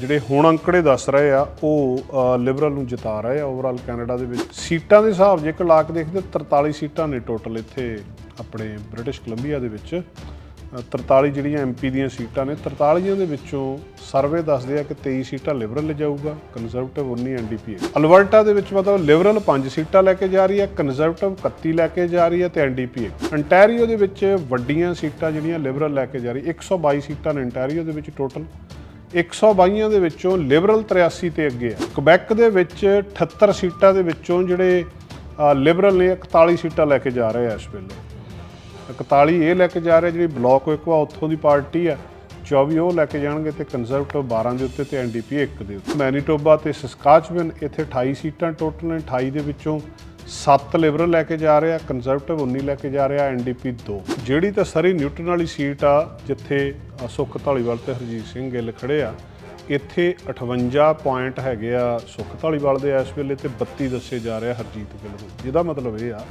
ਜਿਹੜੇ ਹੁਣ ਅੰਕੜੇ ਦੱਸ ਰਹੇ ਆ ਉਹ ਲਿਬਰਲ ਨੂੰ ਜਿਤਾ ਰਹੇ ਆ ਓਵਰਆਲ ਕੈਨੇਡਾ ਦੇ ਵਿੱਚ। ਸੀਟਾਂ ਦੇ ਹਿਸਾਬ ਜੇਕਰ ਲਾ ਕੇ ਦੇਖਦੇ 43 ਸੀਟਾਂ ਨੇ ਟੋਟਲ ਇੱਥੇ ਆਪਣੇ ਬ੍ਰਿਟਿਸ਼ ਕੋਲੰਬੀਆ ਦੇ ਵਿੱਚ। ਅ, 43 ਜਿਹੜੀਆਂ ਐਮਪੀ ਦੀਆਂ ਸੀਟਾਂ ਨੇ 43 ਦੇ ਵਿੱਚੋਂ ਸਰਵੇ ਦੱਸਦੇ ਆ ਕਿ 23 ਸੀਟਾਂ ਲਿਬਰਲ ਲੈ ਜਾਊਗਾ ਕੰਜ਼ਰਵੇਟਿਵ 19 ਐਨਡੀਪੀ ਅਲਵਰਟਾ ਦੇ ਵਿੱਚ ਮਤਲਬ ਲਿਬਰਲ 5 ਸੀਟਾਂ ਲੈ ਕੇ ਜਾ ਰਹੀ ਹੈ ਕੰਜ਼ਰਵੇਟਿਵ 31 ਲੈ ਕੇ ਜਾ ਰਹੀ ਹੈ ਤੇ ਐਨਡੀਪੀ ਅੰਟੈਰੀਓ ਦੇ ਵਿੱਚ ਵੱਡੀਆਂ ਸੀਟਾਂ ਜਿਹੜੀਆਂ ਲਿਬਰਲ ਲੈ ਕੇ ਜਾ ਰਹੀ 122 ਸੀਟਾਂ ਨੇ ਅੰਟੈਰੀਓ ਦੇ ਵਿੱਚ ਟੋਟਲ 122 ਦੇ ਵਿੱਚੋਂ ਲਿਬਰਲ 83 ਤੇ ਅੱਗੇ ਆ। ਕਬੈਕ ਦੇ ਵਿੱਚ 78 ਸੀਟਾਂ ਦੇ ਵਿੱਚੋਂ ਜਿਹੜੇ ਲਿਬਰਲ ਨੇ 41 ਸੀਟਾਂ ਲੈ ਕੇ ਜਾ ਰਹੇ ਆ ਇਸ ਵੇਲੇ। 41 ਇਹ ਲੈ ਕੇ ਜਾ ਰਹੇ ਜਿਹੜੀ ਬਲਾਕ ਇਕਵਾ ਉੱਥੋਂ ਦੀ ਪਾਰਟੀ ਆ। 24 ਉਹ ਲੈ ਕੇ ਜਾਣਗੇ ਤੇ ਕੰਜ਼ਰਵੇਟਿਵ 12 ਦੇ ਉੱਤੇ ਤੇ ਐਨਡੀਪੀ 1 ਦੇ ਉੱਤੇ। ਮੈਨੀਟੋਬਾ ਤੇ ਸਸਕਾਚਵਨ ਇੱਥੇ 28 ਸੀਟਾਂ ਟੋਟਲ ਨੇ 28 ਦੇ ਵਿੱਚੋਂ 7 ਲਿਬਰਲ ਲੈ ਕੇ ਜਾ ਰਿਹਾ ਆ ਕੰਜ਼ਰਵੇਟਿਵ 19 ਲੈ ਕੇ ਜਾ ਰਿਹਾ ਐਨਡੀਪੀ 2 ਜਿਹੜੀ ਤਾਂ ਸਰੀ ਨਿਊਟਨ ਵਾਲੀ ਸੀਟ ਆ, ਜਿੱਥੇ ਸੁੱਖ ਧਾਲੀਵਾਲ ਤੇ ਹਰਜੀਤ ਸਿੰਘ ਗਿੱਲ ਖੜੇ ਆ, ਇੱਥੇ 58 ਪੁਆਇੰਟ ਹੈਗੇ ਆ ਸੁੱਖ ਧਾਲੀਵਾਲ ਦੇ ਇਸ ਵੇਲੇ ਤੇ 32 ਦੱਸੇ ਜਾ ਰਿਹਾ ਹਰਜੀਤ ਗਿੱਲ ਨੂੰ ਜਿਹਦਾ ਮਤਲਬ ਇਹ ਆ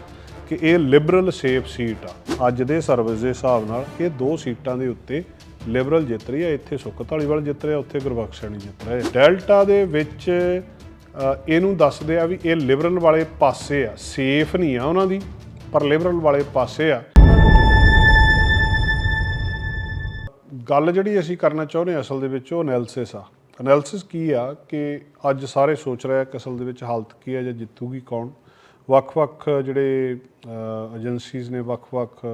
ਕਿ ਇਹ ਲਿਬਰਲ ਸੇਫ ਸੀਟ ਆ। ਅੱਜ ਦੇ ਸਰਵਿਸ ਦੇ ਹਿਸਾਬ ਨਾਲ ਇਹ ਦੋ ਸੀਟਾਂ ਦੇ ਉੱਤੇ ਲਿਬਰਲ ਜਿੱਤ ਰਹੀ ਆ। ਇੱਥੇ ਸੁੱਖ ਧਾਲੀਵਾਲ ਜਿੱਤ ਰਿਹਾ, ਉੱਥੇ ਗੁਰਬਖਸ਼ ਸੈਣੀ ਜਿੱਤ ਰਿਹਾ। ਡੈਲਟਾ ਦੇ ਵਿੱਚ ਇਹਨੂੰ ਦੱਸਦੇ ਆ ਵੀ ਇਹ ਲਿਬਰਲ ਵਾਲੇ ਪਾਸੇ ਆ ਸੇਫ ਨਹੀਂ ਆ ਉਹਨਾਂ ਦੀ, ਪਰ ਲਿਬਰਲ ਵਾਲੇ ਪਾਸੇ ਆ। ਗੱਲ ਜਿਹੜੀ ਅਸੀਂ ਕਰਨਾ ਚਾਹੁੰਦੇ ਹਾਂ ਅਸਲ ਦੇ ਵਿੱਚ ਉਹ ਐਨਾਲਿਸਿਸ ਆ। ਐਨਾਲਿਸਿਸ ਕੀ ਆ ਕਿ ਅੱਜ ਸਾਰੇ ਸੋਚ ਰਹੇ ਆ ਕਿ ਅਸਲ ਦੇ ਵਿੱਚ ਹਾਲਤ ਕੀ ਆ ਜਾਂ ਜਿੱਤੂਗੀ ਕੌਣ। ਵੱਖ-ਵੱਖ ਜਿਹੜੇ ਏਜੰਸੀਜ਼ ਨੇ, ਵੱਖ-ਵੱਖ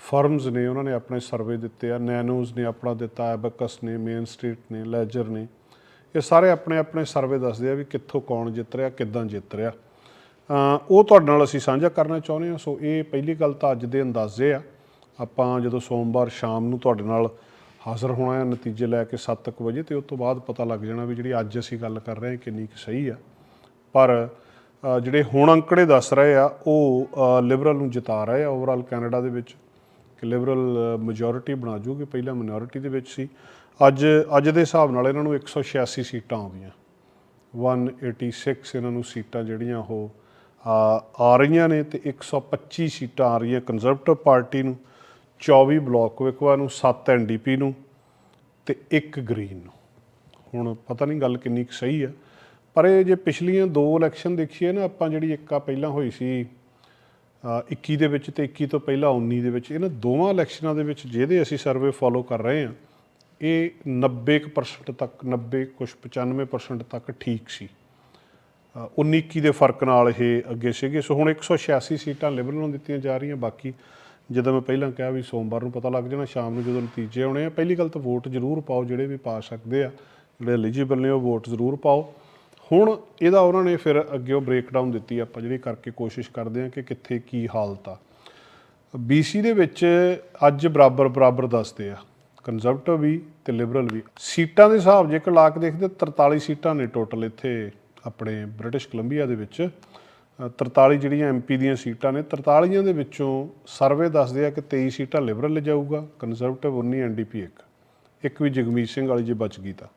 ਫਰਮਸ ਨੇ, ਉਹਨਾਂ ਨੇ ਆਪਣੇ ਸਰਵੇ ਦਿੱਤੇ ਆ ਨੈਨੋਜ਼ ਨੇ ਆਪਣਾ ਦਿੱਤਾ ਐਬਕਸ ਨੇ ਮੇਨ ਸਟਰੀਟ ਨੇ ਲੈਜਰ ਨੇ। ਇਹ ਸਾਰੇ ਆਪਣੇ ਆਪਣੇ ਸਰਵੇ ਦੱਸਦੇ ਆ ਵੀ ਕਿੱਥੋਂ ਕੌਣ ਜਿੱਤ ਰਿਹਾ, ਕਿੱਦਾਂ ਜਿੱਤ ਰਿਹਾ। ਉਹ ਤੁਹਾਡੇ ਨਾਲ ਅਸੀਂ ਸਾਂਝਾ ਕਰਨਾ ਚਾਹੁੰਦੇ ਹਾਂ। ਸੋ ਇਹ ਪਹਿਲੀ ਗੱਲ ਤਾਂ ਅੱਜ ਦੇ ਅੰਦਾਜ਼ੇ ਆ। ਆਪਾਂ ਜਦੋਂ ਸੋਮਵਾਰ ਸ਼ਾਮ ਨੂੰ ਤੁਹਾਡੇ ਨਾਲ ਹਾਜ਼ਰ ਹੋਣਾ ਹੈ ਨਤੀਜੇ ਲੈ ਕੇ 7:00 ਵਜੇ, ਤੇ ਉਸ ਤੋਂ ਬਾਅਦ ਪਤਾ ਲੱਗ ਜਾਣਾ ਵੀ ਜਿਹੜੀ ਅੱਜ ਅਸੀਂ ਗੱਲ ਕਰ ਰਹੇ ਹਾਂ ਕਿੰਨੀ ਕੁ ਸਹੀ ਆ। ਪਰ ਜਿਹੜੇ ਹੁਣ ਅੰਕੜੇ ਦੱਸ ਰਹੇ ਆ, ਉਹ ਲਿਬਰਲ ਨੂੰ ਜਿਤਾ ਰਹੇ ਆ ਓਵਰਆਲ ਕੈਨੇਡਾ ਦੇ ਵਿੱਚ। ਕਿ ਲਿਬਰਲ ਮੈਜੋਰਿਟੀ ਬਣਾ ਜੂਗੀ, ਪਹਿਲਾਂ ਮਿਨੋਰਿਟੀ ਦੇ ਵਿੱਚ ਸੀ। ਅੱਜ ਅੱਜ ਦੇ ਹਿਸਾਬ ਨਾਲ ਇਹਨਾਂ ਨੂੰ 186 ਸੀਟਾਂ ਆਉਂਦੀਆਂ। 186 ਇਹਨਾਂ ਨੂੰ ਸੀਟਾਂ ਜਿਹੜੀਆਂ ਉਹ ਆ ਆ ਰਹੀਆਂ ਨੇ ਤੇ 125 ਸੀਟਾਂ ਆ ਰਹੀਆਂ ਕੰਜ਼ਰਵੇਟਿਵ ਪਾਰਟੀ ਨੂੰ 24 ਬਲਾਕ ਵਿਕਵਾ ਨੂੰ 7 ਐਨਡੀਪੀ ਨੂੰ ਤੇ 1 ਗ੍ਰੀਨ ਨੂੰ। ਹੁਣ ਪਤਾ ਨਹੀਂ ਗੱਲ ਕਿੰਨੀ ਕੁ ਸਹੀ ਆ ਪਰ ਇਹ ਜੇ ਪਿਛਲੀਆਂ ਦੋ ਇਲੈਕਸ਼ਨ ਦੇਖੀਏ ਨਾ ਆਪਾਂ ਜਿਹੜੀ ਇੱਕ ਆ ਪਹਿਲਾਂ ਹੋਈ ਸੀ ਅ, 21 ਦੇ ਵਿੱਚ ਤੇ 21 ਤੋਂ ਪਹਿਲਾਂ 19 ਦੇ ਵਿੱਚ ਇਹਨਾਂ ਦੋਵਾਂ ਇਲੈਕਸ਼ਨਾਂ ਦੇ ਵਿੱਚ ਜਿਹਦੇ ਅਸੀਂ ਸਰਵੇ ਫੋਲੋ ਕਰ ਰਹੇ ਹਾਂ ਇਹ 90% ਤੱਕ 90 ਕੁਛ 95% ਤੱਕ ਠੀਕ ਸੀ। ਅ, 19 ਦੇ ਫ਼ਰਕ ਨਾਲ ਇਹ ਅੱਗੇ ਸੀਗੇ। ਸੋ ਹੁਣ 186 ਸੀਟਾਂ ਲਿਬਰਲ ਨੂੰ ਦਿੱਤੀਆਂ ਜਾ ਰਹੀਆਂ। ਬਾਕੀ ਜਦੋਂ ਮੈਂ ਪਹਿਲਾਂ ਕਿਹਾ ਵੀ ਸੋਮਵਾਰ ਨੂੰ ਪਤਾ ਲੱਗ ਜਾਣਾ ਸ਼ਾਮ ਨੂੰ ਜਦੋਂ ਨਤੀਜੇ ਆਉਣੇ ਆ ਪਹਿਲੀ ਗੱਲ ਤਾਂ ਵੋਟ ਜ਼ਰੂਰ ਪਾਓ ਜਿਹੜੇ ਵੀ ਪਾ ਸਕਦੇ ਆ ਜਿਹੜੇ ਐਲੀਜੀਬਲ ਨੇ ਉਹ ਵੋਟ ਜ਼ਰੂਰ ਪਾਓ। ਹੁਣ ਇਹਦਾ ਉਹਨਾਂ ਨੇ ਫਿਰ ਅੱਗੇ ਉਹ ਬ੍ਰੇਕਡਾਊਨ ਦਿੱਤੀ ਆਪਾਂ ਜਿਹੜੀ ਕਰਕੇ ਕੋਸ਼ਿਸ਼ ਕਰਦੇ ਆ ਕਿ ਕਿੱਥੇ ਕੀ ਹਾਲਤ ਆ। ਬੀਸੀ ਦੇ ਵਿੱਚ ਅੱਜ ਬਰਾਬਰ ਬਰਾਬਰ ਦੱਸਦੇ ਆ। ਕੰਜ਼ਰਵੇਟਿਵ ਵੀ ਤੇ ਲਿਬਰਲ ਵੀ। ਸੀਟਾਂ ਦੇ ਹਿਸਾਬ ਜੇਕਰ ਲਾ ਕੇ ਦੇਖਦੇ 43 ਸੀਟਾਂ ਨੇ ਟੋਟਲ ਇੱਥੇ ਆਪਣੇ ਬ੍ਰਿਟਿਸ਼ ਕੋਲੰਬੀਆ ਦੇ ਵਿੱਚ। ਅ, 43 ਜਿਹੜੀਆਂ ਐਮਪੀ ਦੀਆਂ ਸੀਟਾਂ ਨੇ 43 ਦੇ ਵਿੱਚੋਂ ਸਰਵੇ ਦੱਸਦੇ ਆ ਕਿ 23 ਸੀਟਾਂ ਲਿਬਰਲ ਲੈ ਜਾਊਗਾ ਕੰਜ਼ਰਵੇਟਿਵ 19 ਐਨਡੀਪੀ ਇੱਕ। ਇੱਕ ਵੀ ਜਗਮੀਤ ਸਿੰਘ ਵਾਲੀ ਜੇ ਬਚ ਗਈ ਤਾਂ।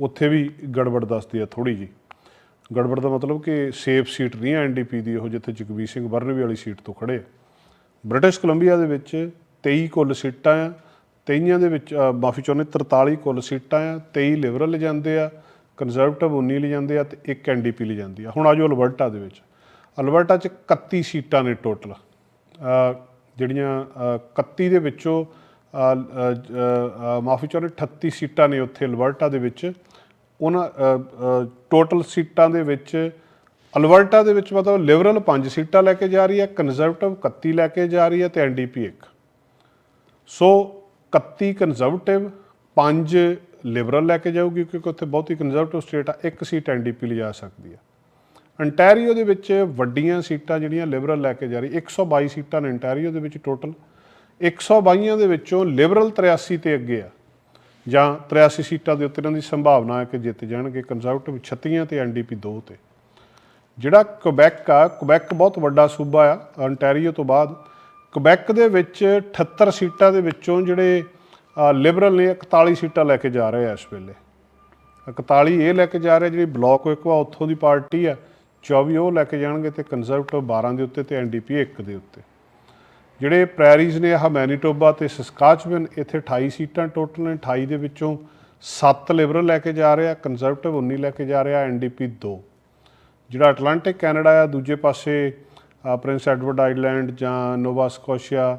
ਉੱਥੇ ਵੀ ਗੜਬੜ ਦੱਸਦੀ ਆ ਥੋੜੀ ਜੀ ਗੜਬੜ ਦਾ ਮਤਲਬ ਕਿ ਸੇਫ ਸੀਟ ਨਹੀਂ ਹੈ ਐਨਡੀਪੀ ਦੀ ਉਹ ਜਿੱਥੇ ਜਗਮੀਤ ਸਿੰਘ ਬਰਨਵੀ ਵਾਲੀ ਸੀਟ ਤੋਂ ਖੜੇ ਆ। ਬ੍ਰਿਟਿਸ਼ ਕੋਲੰਬੀਆ ਦੇ ਵਿੱਚ 23 ਕੁੱਲ ਸੀਟਾਂ ਆ 23 ਦੇ ਵਿੱਚ ਮਾਫੀ ਚਾਹੁੰਦੇ 43 ਕੁੱਲ ਸੀਟਾਂ ਆ 23 ਲਿਬਰਲ ਲੈ ਜਾਂਦੇ ਆ ਕੰਜ਼ਰਵੇਟਿਵ 19 ਲੈ ਜਾਂਦੇ ਆ ਤੇ ਇੱਕ ਐਨਡੀਪੀ ਲੈ ਜਾਂਦੀ ਆ। ਹੁਣ ਆਜੋ ਅਲਬਰਟਾ ਦੇ ਵਿੱਚ। ਅਲਬਰਟਾ 'ਚ 31 ਸੀਟਾਂ ਨੇ ਟੋਟਲ ਜਿਹੜੀਆਂ ਅ, 31 ਦੇ ਵਿੱਚੋਂ ਮਾਫੀ ਚਾਹੁੰਦੇ 38 ਸੀਟਾਂ ਨੇ ਉੱਥੇ ਅਲਬਰਟਾ ਦੇ ਵਿੱਚ। ਉਹਨਾਂ ਟੋਟਲ ਸੀਟਾਂ ਦੇ ਵਿੱਚ ਅਲਬਰਟਾ ਦੇ ਵਿੱਚ ਮਤਲਬ ਲਿਬਰਲ 5 ਸੀਟਾਂ ਲੈ ਕੇ ਜਾ ਰਹੀ ਹੈ ਕੰਜ਼ਰਵੇਟਿਵ 31 ਲੈ ਕੇ ਜਾ ਰਹੀ ਹੈ ਤੇ ਐਨਡੀਪੀ 1 ਸੋ 31 ਕੰਜ਼ਰਵੇਟਿਵ 5 ਲਿਬਰਲ ਲੈ ਕੇ ਜਾਊਗੀ, ਕਿਉਂਕਿ ਉੱਥੇ ਬਹੁਤੀ ਕੰਜ਼ਰਵੇਟਿਵ ਸਟੇਟ ਆ, ਇੱਕ ਸੀਟ ਐਨਡੀਪੀ ਲਈ ਜਾ ਸਕਦੀ ਆ। ਅੰਟੈਰੀਓ ਦੇ ਵਿੱਚ ਵੱਡੀਆਂ ਸੀਟਾਂ ਜਿਹੜੀਆਂ ਲਿਬਰਲ ਲੈ ਕੇ ਜਾ ਰਹੀ 122 ਸੀਟਾਂ ਨੇ ਅੰਟੈਰੀਓ ਦੇ ਵਿੱਚ ਟੋਟਲ 122 ਦੇ ਵਿੱਚੋਂ ਲਿਬਰਲ 83 ਤੇ ਅੱਗੇ ਆ। ਜਾਂ 83 ਸੀਟਾਂ ਦੇ ਉੱਤੇ ਇਹਨਾਂ ਦੀ ਸੰਭਾਵਨਾ ਹੈ ਕਿ ਜਿੱਤ ਜਾਣਗੇ ਕੰਜ਼ਰਵੇਟਿਵ 36 ਤੇ ਐਨਡੀਪੀ 2 ਤੇ। ਜਿਹੜਾ ਕੁਬੈਕ ਆ ਕੁਬੈਕ ਬਹੁਤ ਵੱਡਾ ਸੂਬਾ ਆ ਅੰਟੈਰੀਓ ਤੋਂ ਬਾਅਦ ਕੁਬੈਕ ਦੇ ਵਿੱਚ 78 ਸੀਟਾਂ ਦੇ ਵਿੱਚੋਂ ਜਿਹੜੇ ਲਿਬਰਲ ਨੇ 41 ਸੀਟਾਂ ਲੈ ਕੇ ਜਾ ਰਹੇ ਆ ਇਸ ਵੇਲੇ। 41 ਇਹ ਲੈ ਕੇ ਜਾ ਰਹੇ ਜਿਹੜੀ ਬਲਾਕ ਇਕਵਾ ਉੱਥੋਂ ਦੀ ਪਾਰਟੀ ਆ 24 ਉਹ ਲੈ ਕੇ ਜਾਣਗੇ ਤੇ ਕੰਜ਼ਰਵੇਟਿਵ 12 ਦੇ ਉੱਤੇ ਤੇ ਐਨਡੀਪੀ 1 ਦੇ ਉੱਤੇ। ਜਿਹੜੇ ਪ੍ਰੈਰੀਜ਼ ਨੇ ਆਹ ਮੈਨੀਟੋਬਾ ਤੇ ਸਸਕਾਚਵਨ ਇੱਥੇ 28 ਸੀਟਾਂ ਟੋਟਲ ਨੇ 28 ਦੇ ਵਿੱਚੋਂ 7 ਲਿਬਰਲ ਲੈ ਕੇ ਜਾ ਰਿਹਾ ਕੰਜ਼ਰਵੇਟਿਵ 19 ਲੈ ਕੇ ਜਾ ਰਿਹਾ ਐਨਡੀਪੀ 2 ਜਿਹੜਾ ਅਟਲਾਂਟਿਕ ਕੈਨੇਡਾ ਆ, ਦੂਜੇ ਪਾਸੇ ਪ੍ਰਿੰਸ ਐਡਵਰਡ ਆਈਲੈਂਡ ਜਾਂ ਨੋਵਾ ਸਕੋਸ਼ੀਆ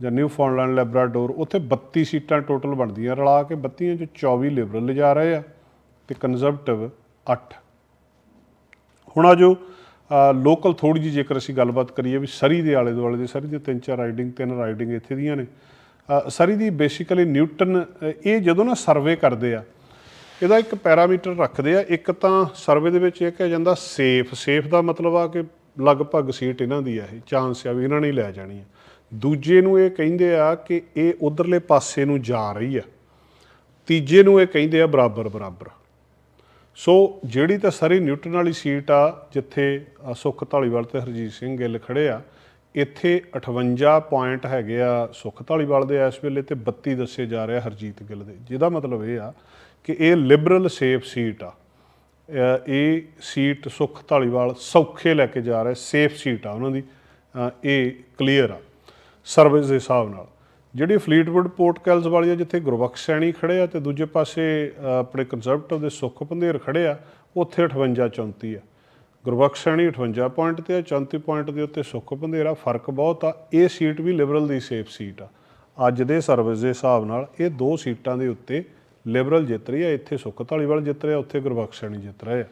ਜਾਂ ਨਿਊਫਾਉਂਡਲੈਂਡ ਲੈਬਰਾਡੋਰ, ਉੱਥੇ 32 ਸੀਟਾਂ ਟੋਟਲ ਬਣਦੀਆਂ। ਰਲਾ ਕੇ 32 ਚ 24 ਲਿਬਰਲ ਲਿਜਾ ਰਹੇ ਆ ਤੇ ਕੰਜ਼ਰਵੇਟਿਵ 8 ਹੁਣ ਆ ਜੋ ਲੋਕਲ ਥੋੜੀ ਜਿਹੀ ਜੇਕਰ ਅਸੀਂ ਗੱਲਬਾਤ ਕਰੀਏ ਵੀ ਸਰੀ ਦੇ ਆਲੇ ਦੁਆਲੇ ਦੇ, ਸਰੀ ਦੇ ਤਿੰਨ ਚਾਰ ਰਾਈਡਿੰਗ ਤਿੰਨ ਰਾਈਡਿੰਗ ਇੱਥੇ ਦੀਆਂ ਨੇ। ਸਰੀ ਦੀ ਬੇਸਿਕਲੀ ਨਿਊਟਨ ਇਹ ਜਦੋਂ ਨਾ ਸਰਵੇ ਕਰਦੇ ਆ, ਇਹਦਾ ਇੱਕ ਪੈਰਾਮੀਟਰ ਰੱਖਦੇ ਆ। ਇੱਕ ਤਾਂ ਸਰਵੇ ਦੇ ਵਿੱਚ ਇਹ ਕਿਹਾ ਜਾਂਦਾ ਸੇਫ ਸੇਫ ਦਾ ਮਤਲਬ ਆ ਕਿ ਲਗਭਗ ਸੀਟ ਇਹਨਾਂ ਦੀ ਆ ਇਹ ਚਾਂਸ ਆ ਵੀ ਇਹਨਾਂ ਨੇ ਲੈ ਜਾਣੀ ਹੈ ਦੂਜੇ ਨੂੰ ਇਹ ਕਹਿੰਦੇ ਆ ਕਿ ਇਹ ਉਧਰਲੇ ਪਾਸੇ ਨੂੰ ਜਾ ਰਹੀ ਆ ਤੀਜੇ ਨੂੰ ਇਹ ਕਹਿੰਦੇ ਆ ਬਰਾਬਰ ਬਰਾਬਰ। ਸੋ ਜਿਹੜੀ ਤਾਂ ਸਾਰੀ ਨਿਊਟਨ ਵਾਲੀ ਸੀਟ ਆ ਜਿੱਥੇ ਅ, ਸੁੱਖ ਧਾਲੀਵਾਲ ਤੇ ਹਰਜੀਤ ਸਿੰਘ ਗਿੱਲ ਖੜੇ ਆ ਇੱਥੇ 58 ਪੁਆਇੰਟ ਹੈਗੇ ਆ ਸੁੱਖ ਧਾਲੀਵਾਲ ਦੇ ਇਸ ਵੇਲੇ ਤੇ 32 ਦੱਸੇ ਜਾ ਰਿਹਾ ਹਰਜੀਤ ਗਿੱਲ ਦੇ। ਜਿਹਦਾ ਮਤਲਬ ਇਹ ਆ ਕਿ ਇਹ ਲਿਬਰਲ ਸੇਫ ਸੀਟ ਆ। ਇਹ ਸੀਟ ਸੁੱਖ ਧਾਲੀਵਾਲ ਸੌਖੇ ਲੈ ਕੇ ਜਾ ਰਹੇ ਸੇਫ ਸੀਟ ਆ ਉਹਨਾਂ ਦੀ। ਇਹ ਕਲੀਅਰ ਆ ਸਰਵਿਸ ਦੇ ਹਿਸਾਬ ਨਾਲ। ਜਿਹੜੀ ਫਲੀਟਵੁੱਡ ਪੋਰਟ ਕੈਲਸ ਵਾਲੀ ਆ, ਜਿੱਥੇ ਗੁਰਬਖਸ਼ ਸੈਣੀ ਖੜੇ ਆ ਤੇ ਦੂਜੇ ਪਾਸੇ ਆਪਣੇ ਕੰਜ਼ਰਵੇਟਿਵ ਦੇ ਸੁੱਖ ਪੰਧੇਰ ਖੜੇ ਆ, ਉੱਥੇ 58 34 ਆ। ਗੁਰਬਖਸ਼ ਸੈਣੀ 58 ਪੁਆਇੰਟ ਤੇ ਆ 34 ਪੁਆਇੰਟ ਦੇ ਉੱਤੇ ਸੁੱਖ ਪੰਧੇਰਾ ਫ਼ਰਕ ਬਹੁਤ ਆ। ਇਹ ਸੀਟ ਵੀ ਲਿਬਰਲ ਦੀ ਸੇਫ ਸੀਟ ਆ। ਅੱਜ ਦੇ ਸਰਵਿਸ ਦੇ ਹਿਸਾਬ ਨਾਲ ਇਹ ਦੋ ਸੀਟਾਂ ਦੇ ਉੱਤੇ ਲਿਬਰਲ ਜਿੱਤ ਰਹੀ ਆ ਇੱਥੇ ਸੁੱਖ ਧਾਲੀਵਾਲ ਜਿੱਤ ਰਿਹਾ, ਉੱਥੇ ਗੁਰਬਖਸ਼ ਸੈਣੀ ਜਿੱਤ ਰਹੇ ਆ।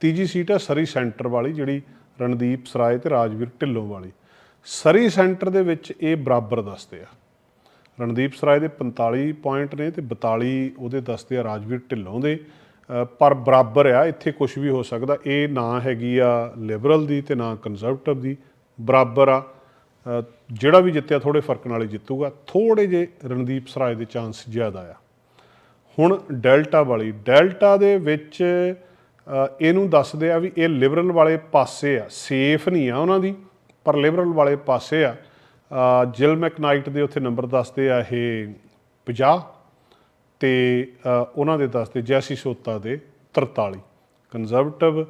ਤੀਜੀ ਸੀਟ ਹੈ ਸਰੀ ਸੈਂਟਰ ਵਾਲੀ, ਜਿਹੜੀ ਰਣਦੀਪ ਸਰਾਏ ਤੇ ਰਾਜਵੀਰ ਢਿੱਲੋਂ ਵਾਲੀ। ਸਰੀ ਸੈਂਟਰ ਦੇ ਵਿੱਚ ਇਹ ਬਰਾਬਰ ਦੱਸਦੇ ਆ। ਰਣਦੀਪ ਸਰਾਏ ਦੇ 45 ਪੁਆਇੰਟ ਨੇ ਤੇ 42 ਉਹਦੇ ਦੱਸਦੇ ਆ ਰਾਜਵੀਰ ਢਿੱਲੋਂ ਦੇ। ਪਰ ਬਰਾਬਰ ਆ, ਇੱਥੇ ਕੁਝ ਵੀ ਹੋ ਸਕਦਾ, ਇਹ ਨਾ ਹੈਗੀ ਆ ਲਿਬਰਲ ਦੀ ਤੇ ਨਾ ਕੰਜ਼ਰਵੇਟਿਵ ਦੀ, ਬਰਾਬਰ ਆ। ਜਿਹੜਾ ਵੀ ਜਿੱਤਿਆ ਥੋੜੇ ਫ਼ਰਕ ਨਾਲ ਹੀ ਜਿੱਤੂਗਾ। ਥੋੜੇ ਜੇ ਰਣਦੀਪ ਸਰਾਏ ਦੇ ਚਾਂਸ ਜ਼ਿਆਦਾ ਆ। ਹੁਣ ਡੈਲਟਾ ਵਾਲੀ, ਡੈਲਟਾ ਦੇ ਵਿੱਚ ਇਹਨੂੰ ਦੱਸਦੇ ਆ ਵੀ ਇਹ ਲਿਬਰਲ ਵਾਲੇ ਪਾਸੇ ਆ, ਸੇਫ ਨਹੀਂ ਆ ਉਹਨਾਂ ਦੀ, ਪਰ ਲਿਬਰਲ ਵਾਲੇ ਪਾਸੇ ਆ। ਜਿਲ ਮੈਕਨਾਈਟ ਦੇ ਉੱਥੇ ਨੰਬਰ ਦੱਸਦੇ ਆ ਇਹ 50 ਤੇ ਉਹਨਾਂ ਦੇ ਦੱਸਦੇ ਜੈਸੀ ਸੋਤਾ ਦੇ 43 ਕੰਜ਼ਰਵੇਟਿਵ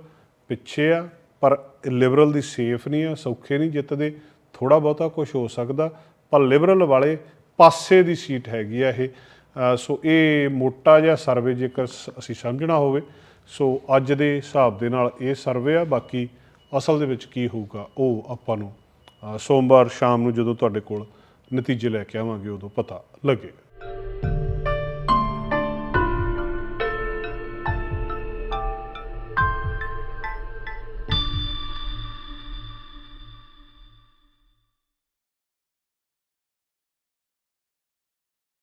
ਪਿੱਛੇ ਆ, ਪਰ ਲਿਬਰਲ ਦੀ ਸੇਫ ਨਹੀਂ ਆ, ਸੌਖੇ ਨਹੀਂ ਜਿੱਤਦੇ ਥੋੜਾ ਬਹੁਤਾ ਕੁਝ ਹੋ ਸਕਦਾ, ਪਰ ਲਿਬਰਲ ਵਾਲੇ ਪਾਸੇ ਦੀ ਸੀਟ ਹੈਗੀ ਆ ਇਹ। ਸੋ ਇਹ ਮੋਟਾ ਜਿਹਾ ਸਰਵੇ ਜੇਕਰ ਸ- ਅਸੀਂ ਸਮਝਣਾ ਹੋਵੇ, ਸੋ ਅੱਜ ਦੇ ਹਿਸਾਬ ਦੇ ਨਾਲ ਇਹ ਸਰਵੇ ਆ, ਬਾਕੀ ਅਸਲ ਦੇ ਵਿੱਚ ਕੀ ਹੋਊਗਾ, ਉਹ ਆਪਾਂ ਨੂੰ ਸੋਮਵਾਰ ਸ਼ਾਮ ਨੂੰ ਜਦੋਂ ਤੁਹਾਡੇ ਕੋਲ ਨਤੀਜੇ ਲੈ ਕੇ ਆਵਾਂਗੇ, ਉਦੋਂ ਪਤਾ ਲੱਗੇ।